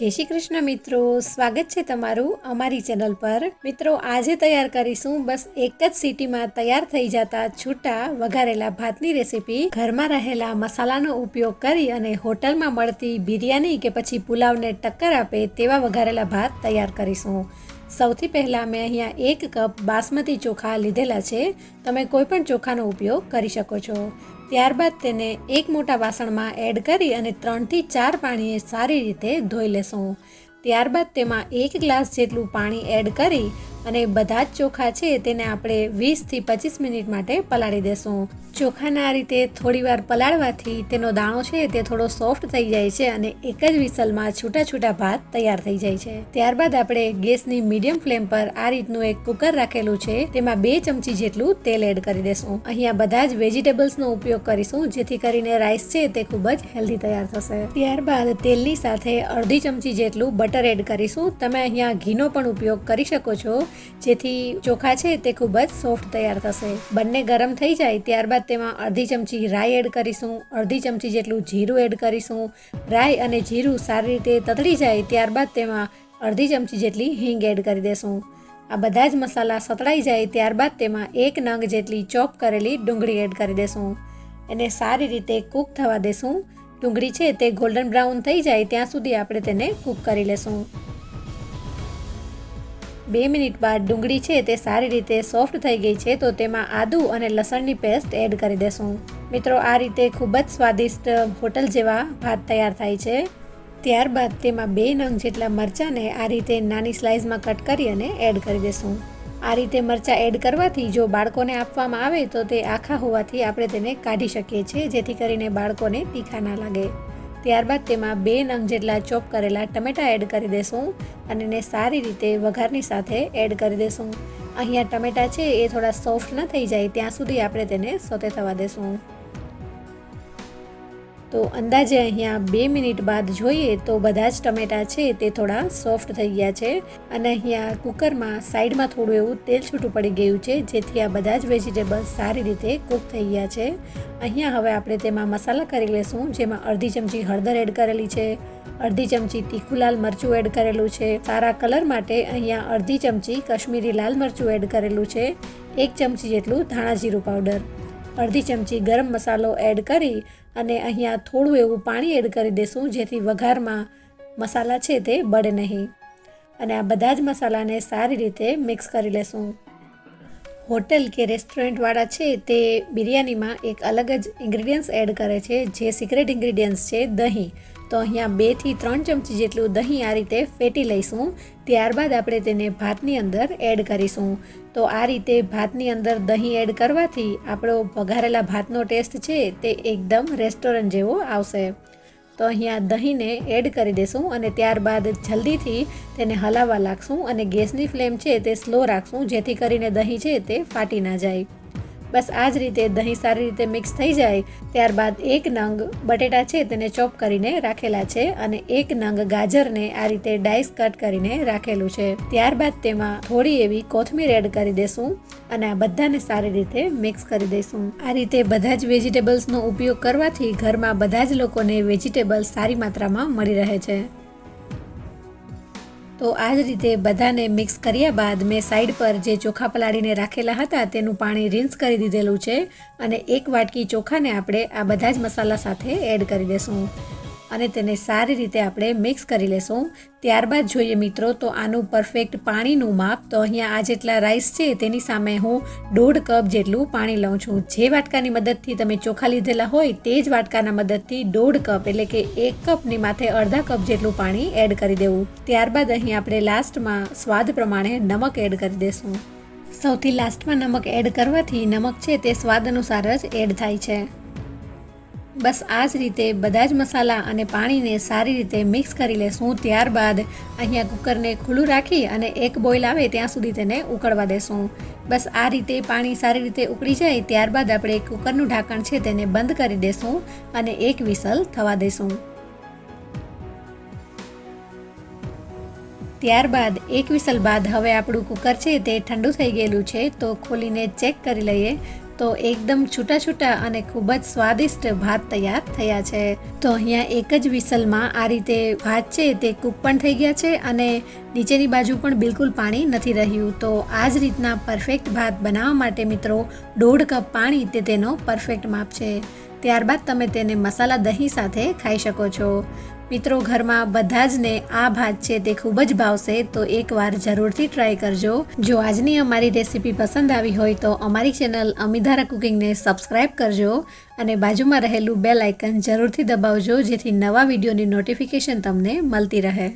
જય શ્રી કૃષ્ણ મિત્રો, સ્વાગત છે તમારું અમારી ચેનલ પર. મિત્રો, આજે તૈયાર કરીશું, બસ એક જ સિટીમાં તૈયાર થઈ જતા છૂટા વઘારેલા ભાતની રેસીપી. ઘરમાં રહેલા મસાલાનો ઉપયોગ કરી અને હોટલમાં મળતી બિરયાની કે પછી પુલાવને ટક્કર આપે તેવા વઘારેલા ભાત તૈયાર કરીશું. સૌથી પહેલાં મેં અહીંયા એક કપ બાસમતી ચોખા લીધેલા છે. તમે કોઈ પણ ચોખાનો ઉપયોગ કરી શકો છો. ત્યારબાદ તેને એક મોટા વાસણમાં એડ કરી અને ત્રણથી ચાર પાણીએ સારી રીતે ધોઈ લેશું. ત્યારબાદ તેમાં એક ગ્લાસ જેટલું પાણી એડ કરી અને બધા જ ચોખા છે તેને આપણે વીસથી પચીસ મિનિટ માટે પલાળી દેશું. ચોખાને આ રીતે થોડીવાર પલાળવાથી તેનો દાણો છે તે થોડો સોફ્ટ થઈ જાય છે અને એક જ વિસલમાં છૂટા છૂટા ભાત તૈયાર થઈ જાય છે. ત્યારબાદ આપણે ગેસની મીડિયમ ફ્લેમ પર આ રીતનું એક કુકર રાખેલું છે, તેમાં બે ચમચી જેટલું તેલ એડ કરી દેશું. અહીંયા બધા જ વેજીટેબલ્સનો ઉપયોગ કરીશું, જેથી કરીને રાઈસ છે તે ખૂબ જ હેલ્ધી તૈયાર થશે. ત્યારબાદ તેલની સાથે અડધી ચમચી જેટલું બટર એડ કરીશું. તમે અહીંયા ઘીનો પણ ઉપયોગ કરી શકો છો. જેથી ચોખા છે તે ખૂબ જ સોફ્ટ તૈયાર થશે. બંને ગરમ થઈ જાય ત્યારબાદ તેમાં અડધી ચમચી રાઈ એડ કરીશું. અડધી ચમચી જેટલું જીરું એડ કરીશું. રાઈ અને જીરું સારી રીતે તતડી જાય ત્યારબાદ તેમાં અડધી ચમચી જેટલી હિંગ એડ કરી દેશું. આ બધા જ મસાલા સતળાઈ જાય ત્યારબાદ તેમાં એક નંગ જેટલી ચોપ કરેલી ડુંગળી એડ કરી દેશું. એને સારી રીતે કૂક થવા દેશું. ડુંગળી છે તે ગોલ્ડન બ્રાઉન થઈ જાય ત્યાં સુધી આપણે તેને કૂક કરી લેશું. બે મિનિટ બાદ ડુંગળી છે તે સારી રીતે સોફ્ટ થઈ ગઈ છે, તો તેમાં આદુ અને લસણની પેસ્ટ એડ કરી દેશું. મિત્રો, આ રીતે ખૂબ જ સ્વાદિષ્ટ હોટલ જેવા ભાત તૈયાર થાય છે. ત્યારબાદ તેમાં બે નંગ જેટલા મરચાંને આ રીતે નાની સ્લાઇસમાં કટ કરી અને એડ કરી દેશું. આ રીતે મરચાં એડ કરવાથી જો બાળકોને આપવામાં આવે તો તે આખા હોવાથી આપણે તેને કાઢી શકીએ છીએ, જેથી કરીને બાળકોને તીખા ના લાગે. ત્યારબાદ તેમાં બે નંગ જેટલા ચોપ કરેલા ટમેટાં એડ કરી દેશું અને એને સારી રીતે વઘારની સાથે એડ કરી દેશું. અહીંયા ટમેટાં છે એ થોડા સોફ્ટ ન થઈ જાય, ત્યાં સુધી આપણે તેને સોતે થવા દેશું. તો અંદાજે અહીંયા બે મિનિટ બાદ જોઈએ તો બધા જ ટમેટાં છે તે થોડા સોફ્ટ થઈ ગયા છે. અને અહીંયા કુકરમાં સાઈડમાં થોડું એવું તેલ છૂટું પડી ગયું છે, જેથી આ બધા જ વેજીટેબલ્સ સારી રીતે કૂક થઈ ગયા છે. અહીંયા હવે આપણે તેમાં મસાલા કરી લેશું, જેમાં અડધી ચમચી હળદર એડ કરેલી છે, અડધી ચમચી તીખું લાલ મરચું એડ કરેલું છે. સારા કલર માટે અહીંયા અડધી ચમચી કશ્મીરી લાલ મરચું એડ કરેલું છે, એક ચમચી જેટલું ધાણા જીરું પાવડર, અડધી ચમચી ગરમ મસાલો એડ કરી અને અહીંયા થોડું એવું પાણી એડ કરી દઈશું જેથી વઘારમાં મસાલા છે તે બળે નહીં. અને આ બધા જ મસાલાને સારી રીતે મિક્સ કરી લેશું. હોટેલ કે રેસ્ટોરન્ટવાળા છે તે બિરયાનીમાં એક અલગ જ ઇન્ગ્રીડિયન્ટ્સ એડ કરે છે, જે સિક્રેટ ઇન્ગ્રીડિયન્ટ્સ છે દહીં. તો અહીંયા બેથી ત્રણ ચમચી જેટલું દહીં આ રીતે ફેટી લઈશું. ત્યારબાદ આપણે તેને ભાતની અંદર એડ કરીશું. તો આ રીતે ભાતની અંદર દહીં એડ કરવાથી આપણો વઘારેલા ભાતનો ટેસ્ટ છે તે એકદમ રેસ્ટોરન્ટ જેવો આવશે. તો અહીંયા દહીંને એડ કરી દેશું અને ત્યારબાદ જલ્દીથી તેને હલાવવા લાગશું અને ગેસની ફ્લેમ છે તે સ્લો રાખશું જેથી કરીને દહીં છે તે ફાટી ના જાય. બસ આ જ રીતે દહીં સારી રીતે મિક્સ થઈ જાય, ત્યારબાદ એક નંગ બટેટા છે તેને ચોપ કરીને રાખેલા છે અને એક નંગ ગાજરને આ રીતે ડાઈસ કટ કરીને રાખેલું છે. ત્યારબાદ તેમાં થોડી એવી કોથમીર એડ કરી દેશું અને આ બધાને સારી રીતે મિક્સ કરી દઈશું આ રીતે બધા જ વેજીટેબલ્સનો ઉપયોગ કરવાથી ઘરમાં બધા જ લોકોને વેજીટેબલ્સ સારી માત્રામાં મળી રહે છે. તો આ જ રીતે બધાને મિક્સ કર્યા બાદ મેં સાઈડ પર જે ચોખા પલાળીને રાખેલા હતા તેનું પાણી રિન્સ કરી દીધેલું છે અને એક વાટકી ચોખાને આપણે આ બધા જ મસાલા સાથે એડ કરી દેશું. અને તેને સારી રીતે આપણે મિક્સ કરી લેશું. ત્યારબાદ જોઈએ મિત્રો, તો આનું પરફેક્ટ પાણીનું માપ. તો અહીંયા આ જેટલા રાઈસ છે, તેની સામે હું દોઢ કપ જેટલું પાણી લઉં છું. જે વાટકાની મદદથી તમે ચોખા લીધેલા હોય, તે જ વાટકાના મદદથી દોઢ કપ એટલે કે એક કપની માથે અડધા કપ જેટલું પાણી એડ કરી દેવું. ત્યારબાદ અહીં આપણે લાસ્ટમાં સ્વાદ પ્રમાણે નમક એડ કરી દેશું. સૌથી લાસ્ટમાં નમક એડ કરવાથી નમક છે, તે સ્વાદ અનુસાર જ એડ થાય છે. બસ આ જ રીતે બધા જ મસાલા અને પાણીને સારી રીતે મિક્સ કરી લેશું. ત્યારબાદ અહીંયા કુકરને ખુલ્લું રાખી અને એક બોઇલ આવે ત્યાં સુધી તેને ઉકળવા દેશું. બસ આ રીતે પાણી સારી રીતે ઉકળી જાય ત્યારબાદ આપણે કુકરનું ઢાંકણ છે તેને બંધ કરી દેશું અને એક વિસલ થવા દેશું. ત્યારબાદ એક વિસલ બાદ હવે આપણું કુકર છે તે ઠંડુ થઈ ગયેલું છે તો ખોલીને ચેક કરી લઈએ. તો એકદમ છૂટા છૂટા અને ખૂબ જ સ્વાદિષ્ટ ભાત તૈયાર થયા છે. તો અહીંયા એક જ વિસલમાં આ રીતે ભાત છે તે કૂક પણ થઈ ગયા છે અને નીચેની બાજુ પણ બિલકુલ પાણી નથી રહ્યું. તો આ જ રીતના પરફેક્ટ ભાત બનાવવા માટે મિત્રો દોઢ કપ પાણી તે તેનો પરફેક્ટ માપ છે. ત્યારબાદ તમે તેને મસાલા દહીં સાથે ખાઈ શકો છો. મિત્રો, ઘરમાં બધા જ ને આ ભાત છે તે ખૂબ જ ભાવશે, તો એકવાર જરૂરથી ટ્રાય કરજો. જો આજની અમારી રેસીપી પસંદ આવી હોય, તો અમારી ચેનલ અમિધારા કુકિંગને સબસ્ક્રાઇબ કરજો અને બાજુમાં રહેલું બેલ આઇકન જરૂરથી દબાવજો, જેથી નવા વિડીયોની નોટિફિકેશન તમને મળતી રહે.